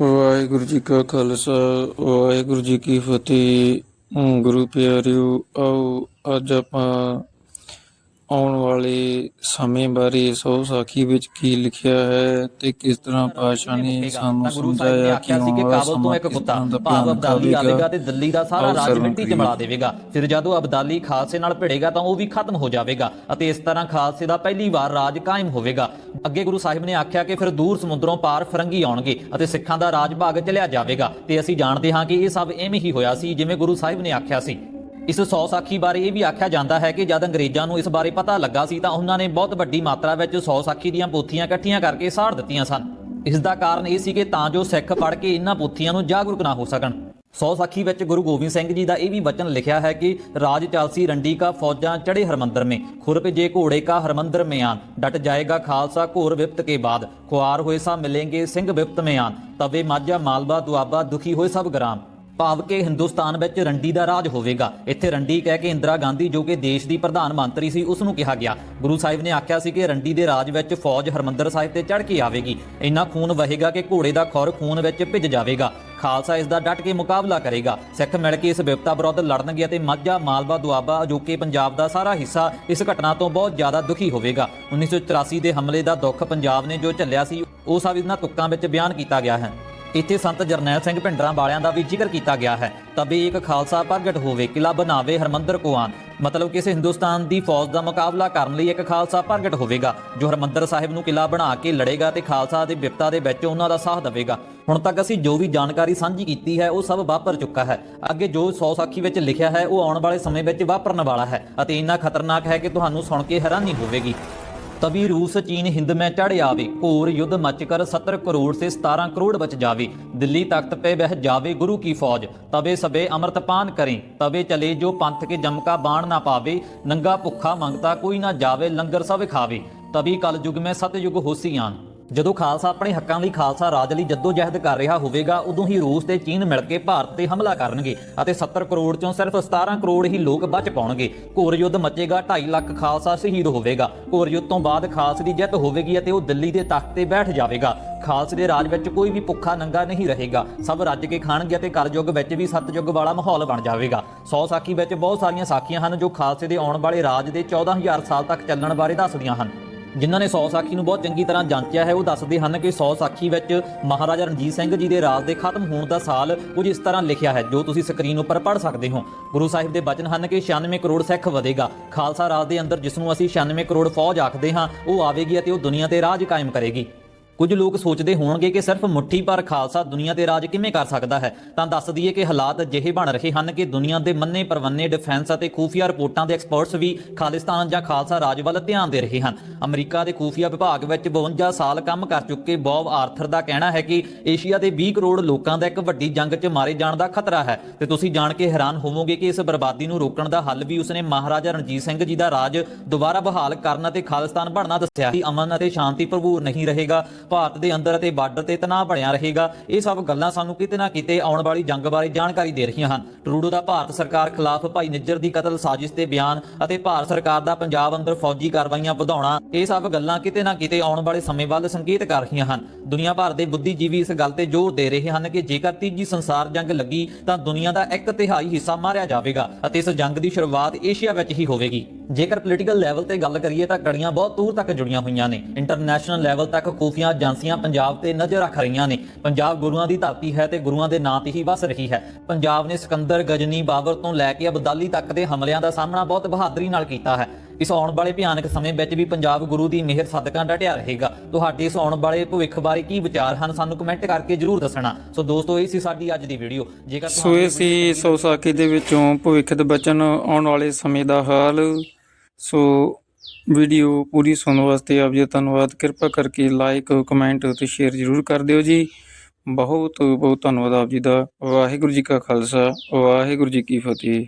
ਵਾਹਿਗੁਰੂ ਜੀ ਕਾ ਖਾਲਸਾ ਵਾਹਿਗੁਰੂ ਜੀ ਕੀ ਫਤਿਹ ਗੁਰੂ ਪਿਆਰਿਓ ਆਓ ਅੱਜ ਆਪਾਂ ਆਉਣ ਵਾਲੇ ਸਮੇਂ ਬਾਰੇ ਸੋ ਸਾਖੀ ਵਿੱਚ ਕੀ ਲਿਖਿਆ ਹੈ ਤੇ ਕਿਸ ਤਰ੍ਹਾਂ ਪਾਸ਼ਾ ਨੇ ਸਾਨੂੰ ਸਮਝਾਇਆ ਕਿ ਕਾਬਲ ਤੋਂ ਇੱਕ ਕੁੱਤਾ ਭਾਵ ਅਬਦਾਲੀ ਆਵੇਗਾ। ਤੇ ਦਿੱਲੀ ਦਾ ਸਾਰਾ ਰਾਜ ਮਿੱਟੀ 'ਚ ਕਰੀਏ। ਮਿਲਾ ਦੇਵੇਗਾ ਫਿਰ ਜਦੋਂ ਅਬਦਾਲੀ ਖਾਲਸੇ ਨਾਲ ਭਿੜੇਗਾ ਤਾਂ ਉਹ ਵੀ ਖਤਮ ਹੋ ਜਾਵੇਗਾ ਅਤੇ ਇਸ ਤਰ੍ਹਾਂ ਖਾਲਸੇ ਦਾ ਪਹਿਲੀ ਵਾਰ ਰਾਜ ਕਾਇਮ ਹੋਵੇਗਾ ਅੱਗੇ ਗੁਰੂ ਸਾਹਿਬ ਨੇ ਆਖਿਆ ਕਿ ਫਿਰ ਦੂਰ ਸਮੁੰਦਰੋਂ ਪਾਰ ਫਰੰਗੀ ਆਉਣਗੇ ਅਤੇ ਸਿੱਖਾਂ ਦਾ ਰਾਜ ਭਾਗ ਚਲਿਆ ਜਾਵੇਗਾ ਤੇ ਅਸੀਂ ਜਾਣਦੇ ਹਾਂ ਕਿ ਇਹ ਸਭ ਐਵੇਂ ਹੀ ਹੋਇਆ ਸੀ ਜਿਵੇਂ ਗੁਰੂ ਸਾਹਿਬ ਨੇ ਆਖਿਆ ਸੀ। ਇਸ ਸੌ ਸਾਖੀ ਬਾਰੇ ਇਹ ਵੀ ਆਖਿਆ ਜਾਂਦਾ ਹੈ ਕਿ ਜਦ ਅੰਗਰੇਜ਼ਾਂ ਨੂੰ ਇਸ ਬਾਰੇ ਪਤਾ ਲੱਗਾ ਸੀ ਤਾਂ ਉਹਨਾਂ ਨੇ ਬਹੁਤ ਵੱਡੀ ਮਾਤਰਾ ਵਿੱਚ ਸੌ ਸਾਖੀ ਦੀਆਂ ਪੋਥੀਆਂ ਇਕੱਠੀਆਂ ਕਰਕੇ ਸਾੜ ਦਿੱਤੀਆਂ ਸਨ। ਇਸ ਦਾ ਕਾਰਨ ਇਹ ਸੀ ਕਿ ਤਾਂ ਜੋ ਸਿੱਖ ਪੜ੍ਹ ਕੇ ਇਹਨਾਂ ਪੋਥੀਆਂ ਨੂੰ ਜਾਗਰੂਕ ਨਾ ਹੋ ਸਕਣ। ਸੌ ਸਾਖੀ ਵਿੱਚ ਗੁਰੂ ਗੋਬਿੰਦ ਸਿੰਘ ਜੀ ਦਾ ਇਹ ਵੀ ਵਚਨ ਲਿਖਿਆ ਹੈ ਕਿ ਰਾਜ ਚਾਲਸੀ ਰੰਡੀ ਕਾ ਫੌਜਾਂ ਚੜੇ ਹਰਮੰਦਰ ਮੇ, ਖੁਰ ਭੇਜੇ ਘੋੜੇ ਕਾ ਹਰਮੰਦਰ ਮੇ ਆਨ, ਡਟ ਜਾਏਗਾ ਖਾਲਸਾ ਘੋਰ ਵਿਪਤ ਕੇ ਬਾਦ, ਖੁਆਰ ਹੋਏ ਸਾ ਮਿਲेंगे ਸਿੰਘ ਵਿਪਤ ਮੇ ਆਨ, ਤਵੇ ਮਾਝਾ ਮਾਲਵਾ ਦੁਆਬਾ ਦੁਖੀ ਹੋਏ ਸਭ ਗ੍ਰਾਮ। ਭਾਵ ਕੇ ਹਿੰਦੁਸਤਾਨ ਵਿੱਚ ਰੰਡੀ ਦਾ ਰਾਜ ਹੋਵੇਗਾ, ਇੱਥੇ ਰੰਡੀ ਕਹਿ ਕੇ ਇੰਦਰਾ ਗਾਂਧੀ ਜੋ ਕਿ ਦੇਸ਼ ਦੀ ਪ੍ਰਧਾਨ ਮੰਤਰੀ ਸੀ ਉਸ ਨੂੰ ਕਿਹਾ ਗਿਆ। ਗੁਰੂ ਸਾਹਿਬ ਨੇ ਆਖਿਆ ਸੀ ਕਿ ਰੰਡੀ ਦੇ ਰਾਜ ਵਿੱਚ ਫੌਜ ਹਰਮੰਦਰ ਸਾਹਿਬ ਤੇ ਚੜ੍ਹ ਕੇ ਆਵੇਗੀ। ਇੰਨਾ ਖੂਨ ਵਹੇਗਾ ਕਿ ਘੋੜੇ ਦਾ ਖੌਰ ਖੂਨ ਵਿੱਚ ਭਿੱਜ ਜਾਵੇਗਾ। ਖਾਲਸਾ ਇਸ ਦਾ ਡਟ ਕੇ ਮੁਕਾਬਲਾ ਕਰੇਗਾ। ਸਿੱਖ ਮਿਲ ਕੇ ਇਸ ਵਿਪਤਾ ਵਿਰੁੱਧ ਲੜਨਗੇ ਅਤੇ ਮਾਝਾ, ਮਾਲਵਾ, ਦੁਆਬਾ, ਅਜੋਕੇ ਪੰਜਾਬ ਦਾ ਸਾਰਾ ਹਿੱਸਾ ਇਸ ਘਟਨਾ ਤੋਂ ਬਹੁਤ ਜ਼ਿਆਦਾ ਦੁਖੀ ਹੋਵੇਗਾ। 1984 ਦੇ ਹਮਲੇ ਦਾ ਦੁੱਖ ਪੰਜਾਬ ਨੇ ਜੋ ਝੱਲਿਆ ਸੀ, ਉਹ ਸਭ ਇਹਨਾਂ ਤੁਕਾਂ ਵਿੱਚ ਬਿਆਨ ਕੀਤਾ ਗਿਆ ਹੈ। ਇੱਥੇ ਸੰਤ ਜਰਨੈਲ ਸਿੰਘ ਭਿੰਡਰਾਂ ਵਾਲਿਆਂ ਦਾ ਵੀ ਜ਼ਿਕਰ ਕੀਤਾ ਗਿਆ ਹੈ। ਤਬੇ ਇੱਕ ਖਾਲਸਾ ਪ੍ਰਗਟ ਹੋਵੇ ਕਿਲਾ ਬਣਾਵੇ ਹਰਮੰਦਰ ਕੁਆਨ ਮਤਲਬ ਕਿਸੇ ਹਿੰਦੁਸਤਾਨ ਦੀ ਫੌਜ ਦਾ ਮੁਕਾਬਲਾ ਕਰਨ ਲਈ ਇੱਕ ਖਾਲਸਾ ਪ੍ਰਗਟ ਹੋਵੇਗਾ, ਜੋ ਹਰਮੰਦਰ ਸਾਹਿਬ ਨੂੰ ਕਿਲਾ ਬਣਾ ਕੇ ਲੜੇਗਾ ਤੇ ਖਾਲਸਾ ਦੇ ਵਿਪਤਾ ਦੇ ਵਿੱਚ ਉਹਨਾਂ ਦਾ ਸਾਥ ਦੇਵੇਗਾ। ਹੁਣ ਤੱਕ ਅਸੀਂ ਜੋ ਵੀ ਜਾਣਕਾਰੀ ਸਾਂਝੀ ਕੀਤੀ ਹੈ, ਉਹ ਸਭ ਵਾਪਰ ਚੁੱਕਾ ਹੈ। ਅੱਗੇ ਜੋ ਸੌ ਸਾਖੀ ਵਿੱਚ ਲਿਖਿਆ ਹੈ, ਉਹ ਆਉਣ ਵਾਲੇ ਸਮੇਂ ਵਿੱਚ ਵਾਪਰਨ ਵਾਲਾ ਹੈ ਅਤੇ ਇੰਨਾ ਖਤਰਨਾਕ ਹੈ ਕਿ ਤੁਹਾਨੂੰ ਸੁਣ ਕੇ ਹੈਰਾਨੀ ਹੋਵੇਗੀ। ਤਵੀ ਰੂਸ, ਚੀਨ, ਹਿੰਦ ਮੈਂ ਚੜ ਆਵੇ। ਘੋਰ ਯੁੱਧ ਮੱਚ ਕਰ 70 ਕਰੋੜ ਸੇ 17 ਕਰੋੜ ਬਚ ਜਾਵੇ। ਦਿੱਲੀ ਤਖਤ ਪੇ ਬਹਿ ਜਾਵੇ ਗੁਰੂ ਕੀ ਫੌਜ। ਤਵੇ ਸਬੇ ਅੰਮ੍ਰਿਤ ਪਾਨ ਕਰੇ। ਤਵੇ ਚਲੇ ਜੋ ਪੰਥ ਕੇ ਜਮਕਾ ਬਾਣ ਨਾ ਪਾਵੇ। ਨੰਗਾ ਭੁੱਖਾ ਮੰਗਤਾ ਕੋਈ ਨਾ ਜਾਵੇ, ਲੰਗਰ ਸਭ ਖਾਵੇ। ਤਵੀ ਕਲ ਯੁਗ ਮੈਂ ਸਤਯੁਗ ਹੋਸੀ ਆਨ ਜਦੋਂ ਖਾਲਸਾ ਆਪਣੇ ਹੱਕਾਂ ਲਈ ਖਾਲਸਾ ਰਾਜ ਲਈ ਜਦੋਜਹਿਦ ਕਰ ਰਿਹਾ ਹੋਵੇਗਾ, ਉਦੋਂ ਹੀ ਰੂਸ ਤੇ ਚੀਨ ਮਿਲ ਕੇ ਭਾਰਤ ਤੇ ਹਮਲਾ ਕਰਨਗੇ ਅਤੇ 70 ਕਰੋੜ ਚੋਂ ਸਿਰਫ 17 ਕਰੋੜ ਹੀ ਲੋਕ ਬਚ ਪਾਉਣਗੇ। ਘੋਰ ਯੁੱਧ ਮਚੇਗਾ 2.5 ਲੱਖ ਖਾਲਸਾ ਸ਼ਹੀਦ ਹੋਵੇਗਾ। ਘੋਰ ਯੁੱਧ ਤੋਂ ਬਾਅਦ ਖਾਲਸੇ ਦੀ ਜਿੱਤ ਹੋਵੇਗੀ ਅਤੇ ਉਹ ਦਿੱਲੀ ਦੇ ਤਖਤ ਤੇ ਬੈਠ ਜਾਵੇਗਾ। ਖਾਲਸੇ ਦੇ ਰਾਜ ਵਿੱਚ ਕੋਈ ਵੀ ਭੁੱਖਾ ਨੰਗਾ ਨਹੀਂ ਰਹੇਗਾ। ਸਭ ਰੱਜ ਕੇ ਖਾਣਗੇ ਅਤੇ ਕਲਯੁੱਗ ਵਿੱਚ ਵੀ ਸਤਯੁੱਗ ਵਾਲਾ ਮਾਹੌਲ ਬਣ ਜਾਵੇਗਾ। ਸੌ ਸਾਖੀ ਵਿੱਚ ਬਹੁਤ ਸਾਰੀਆਂ ਸਾਖੀਆਂ ਹਨ ਜੋ ਖਾਲਸੇ ਦੇ ਆਉਣ ਵਾਲੇ ਰਾਜ ਦੇ 14000 ਸਾਲ ਤੱਕ ਚੱਲਣ ਬਾਰੇ ਦੱਸਦੀਆਂ ਹਨ। ਜਿਨ੍ਹਾਂ ਨੇ 100 ਸਾਖੀ ਨੂੰ ਬਹੁਤ ਚੰਗੀ ਤਰ੍ਹਾਂ ਜਾਂਚਿਆ ਹੈ, ਉਹ ਦੱਸਦੇ ਹਨ ਕਿ 100 ਸਾਖੀ ਵਿੱਚ ਮਹਾਰਾਜਾ ਰਣਜੀਤ ਸਿੰਘ ਜੀ ਦੇ ਰਾਜ ਦੇ ਖਤਮ ਹੋਣ ਦਾ ਸਾਲ ਕੁਝ ਇਸ ਤਰ੍ਹਾਂ ਲਿਖਿਆ ਹੈ, ਜੋ ਤੁਸੀਂ ਸਕਰੀਨ ਉੱਪਰ ਪੜ੍ਹ ਸਕਦੇ ਹੋ। ਗੁਰੂ ਸਾਹਿਬ ਦੇ ਬਚਨ ਹਨ ਕਿ 96 ਕਰੋੜ ਸਿੱਖ ਵਧੇਗਾ। ਖਾਲਸਾ ਰਾਜ ਦੇ ਅੰਦਰ ਜਿਸ ਨੂੰ ਅਸੀਂ 96 ਕਰੋੜ ਫੌਜ ਆਖਦੇ ਹਾਂ, ਉਹ ਆਵੇਗੀ ਅਤੇ ਉਹ ਦੁਨੀਆ ਤੇ ਰਾਜ ਕਾਇਮ ਕਰੇਗੀ। ਕੁਝ ਲੋਕ ਸੋਚਦੇ ਹੋਣਗੇ ਕਿ ਸਿਰਫ ਮੁੱਠੀ ਭਰ ਖਾਲਸਾ ਦੁਨੀਆ ਤੇ ਰਾਜ ਕਿਵੇਂ ਕਰ ਸਕਦਾ ਹੈ? ਤਾਂ ਦੱਸ ਦਈਏ ਕਿ ਹਾਲਾਤ ਅਜਿਹੇ ਬਣ ਰਹੇ ਹਨ ਕਿ ਦੁਨੀਆ ਦੇ ਮੰਨੇ ਪਰਵੰਨੇ ਡਿਫੈਂਸ ਅਤੇ ਖੂਫੀਆ ਰਿਪੋਰਟਾਂ ਦੇ ਐਕਸਪਰਟਸ ਵੀ ਖਾਲਿਸਤਾਨ ਜਾਂ ਖਾਲਸਾ ਰਾਜ ਵੱਲ ਧਿਆਨ ਦੇ ਰਹੇ ਹਨ। ਅਮਰੀਕਾ ਦੇ ਖੂਫੀਆ ਵਿਭਾਗ ਵਿੱਚ 52 ਸਾਲ ਕੰਮ ਕਰ ਚੁੱਕੇ ਬੌਬ ਆਰਥਰ ਦਾ ਕਹਿਣਾ ਹੈ ਕਿ ਏਸ਼ੀਆ ਦੇ 20 ਕਰੋੜ ਲੋਕਾਂ ਦਾ ਇੱਕ ਵੱਡੀ ਜੰਗ 'ਚ ਮਾਰੇ ਜਾਣ ਦਾ ਖਤਰਾ ਹੈ। ਤੇ ਤੁਸੀਂ ਜਾਣ ਕੇ ਹੈਰਾਨ ਹੋਵੋਗੇ ਕਿ ਇਸ ਬਰਬਾਦੀ ਨੂੰ ਰੋਕਣ ਦਾ ਹੱਲ ਵੀ ਉਸਨੇ ਮਹਾਰਾਜਾ ਰਣਜੀਤ ਸਿੰਘ ਜੀ ਦਾ ਰਾਜ ਦੁਬਾਰਾ ਬਹਾਲ ਕਰਨ ਅਤੇ ਖਾਲਿਸਤਾਨ ਬਣਨਾ ਦੱਸਿਆ। ਕਿ ਅਮਨ ਅਤੇ ਸ਼ਾਂਤੀ ਭਰਪੂਰ ਨਹੀਂ ਰਹੇਗਾ। ਭਾਰਤ ਦੇ ਅੰਦਰ ਅਤੇ ਬਾਰਡਰ ਤੇ ਤਣਾਅ ਬਣਿਆ ਰਹੇਗਾ। ਇਹ ਸਭ ਗੱਲਾਂ ਸਾਨੂੰ ਕਿਤੇ ਨਾ ਕਿਤੇ ਆਉਣ ਵਾਲੀ ਜੰਗ ਬਾਰੇ ਜਾਣਕਾਰੀ ਦੇ ਰਹੀਆਂ ਹਨ। ਟਰੂਡੋ ਦਾ ਭਾਰਤ ਸਰਕਾਰ ਖਿਲਾਫ ਭਾਈ ਨਿੱਜਰ ਦੀ ਕਤਲ ਸਾਜ਼ਿਸ਼ ਤੇ ਬਿਆਨ ਅਤੇ ਭਾਰਤ ਸਰਕਾਰ ਦਾ ਪੰਜਾਬ ਅੰਦਰ ਫੌਜੀ ਕਾਰਵਾਈਆਂ ਵਧਾਉਣਾ, ਇਹ ਸਭ ਗੱਲਾਂ ਕਿਤੇ ਨਾ ਕਿਤੇ ਆਉਣ ਵਾਲੇ ਸਮੇਂ ਵੱਲ ਸੰਕੇਤ ਕਰ ਰਹੀਆਂ ਹਨ। ਦੁਨੀਆ ਭਰ ਦੇ ਬੁੱਧੀਜੀਵੀ ਇਸ ਗੱਲ ਤੇ ਜ਼ੋਰ ਦੇ ਰਹੇ ਹਨ ਕਿ ਜੇਕਰ ਤੀਜੀ ਸੰਸਾਰ ਜੰਗ ਲੱਗੀ ਤਾਂ ਦੁਨੀਆ ਦਾ ਇੱਕ ਤਿਹਾਈ ਹਿੱਸਾ ਮਾਰਿਆ ਜਾਵੇਗਾ ਅਤੇ ਇਸ ਜੰਗ ਦੀ ਸ਼ੁਰੂਆਤ ਏਸ਼ੀਆ ਵਿੱਚ ਹੀ ਹੋਵੇਗੀ। ਜੇਕਰ ਪੋਲੀਟੀਕਲ ਲੈਵਲ ਤੇ ਗੱਲ ਕਰੀਏ ਤਾਂ ਕੜੀਆਂ ਬਹੁਤ ਦੂਰ ਤੱਕ ਜੁੜੀਆਂ ਹੋਈਆਂ ਨੇ। ਇੰਟਰਨੈਸ਼ਨਲ ਲੈਵਲ ਤੱਕ ਖੂਫੀਆ ਏਜੰਸੀਆਂ ਪੰਜਾਬ ਤੇ ਨਜ਼ਰ ਰੱਖ ਰਹੀਆਂ ਨੇ। ਪੰਜਾਬ ਗੁਰੂਆਂ ਦੀ ਧਰਤੀ ਹੈ ਤੇ ਗੁਰੂਆਂ ਦੇ ਨਾਂ ਤੇ ਹੀ ਵਸ ਰਹੀ ਹੈ। ਪੰਜਾਬ ਨੇ ਸਿਕੰਦਰ ਗਜਨੀ ਬਾਬਰ ਤੋਂ ਲੈ ਕੇ ਅਬਦਾਲੀ ਤੱਕ ਦੇ ਹਮਲਿਆਂ ਦਾ ਸਾਹਮਣਾ ਬਹੁਤ ਬਹਾਦਰੀ ਨਾਲ ਕੀਤਾ ਹੈ। ਇਸ ਆਉਣ ਵਾਲੇ ਭਿਆਨਕ ਸਮੇਂ ਵਿੱਚ ਵੀ ਪੰਜਾਬ ਗੁਰੂ ਦੀ ਮਿਹਰ ਸਦਕਾ ਡਟਿਆ ਰਹੇਗਾ। ਤੁਹਾਡੇ ਇਸ ਆਉਣ ਵਾਲੇ ਭਵਿੱਖ ਬਾਰੇ ਕੀ ਵਿਚਾਰ ਹਨ ਸਾਨੂੰ ਕਮੈਂਟ ਕਰਕੇ ਜਰੂਰ ਦੱਸਣਾ। ਸੋ ਦੋਸਤੋ ਇਹ ਸੀ ਸਾਡੀ ਅੱਜ ਦੀ ਵੀਡੀਓ ਜੇਕਰ ਸੋ ਇਹ ਸੀ ਸੌ ਸਾਖੀ ਦੇ ਵਿੱਚੋਂ ਭਵਿੱਖ ਦੇ ਬਚਨ ਆਉਣ ਵਾਲੇ ਸਮੇਂ ਦਾ ਹਾਲ। ਸੋ ਵੀਡੀਓ ਪੂਰੀ ਸੁਣਨ ਵਾਸਤੇ ਆਪ ਜੀ ਦਾ ਧੰਨਵਾਦ। ਕਿਰਪਾ ਕਰਕੇ ਲਾਈਕ ਕਮੈਂਟ ਤੇ ਸ਼ੇਅਰ ਜ਼ਰੂਰ ਕਰ ਦਿਓ ਜੀ। ਬਹੁਤ ਬਹੁਤ ਧੰਨਵਾਦ ਆਪ ਜੀ ਦਾ। ਵਾਹਿਗੁਰੂ ਜੀ ਕਾ ਖਾਲਸਾ, ਵਾਹਿਗੁਰੂ ਜੀ ਕੀ ਫਤਿਹ।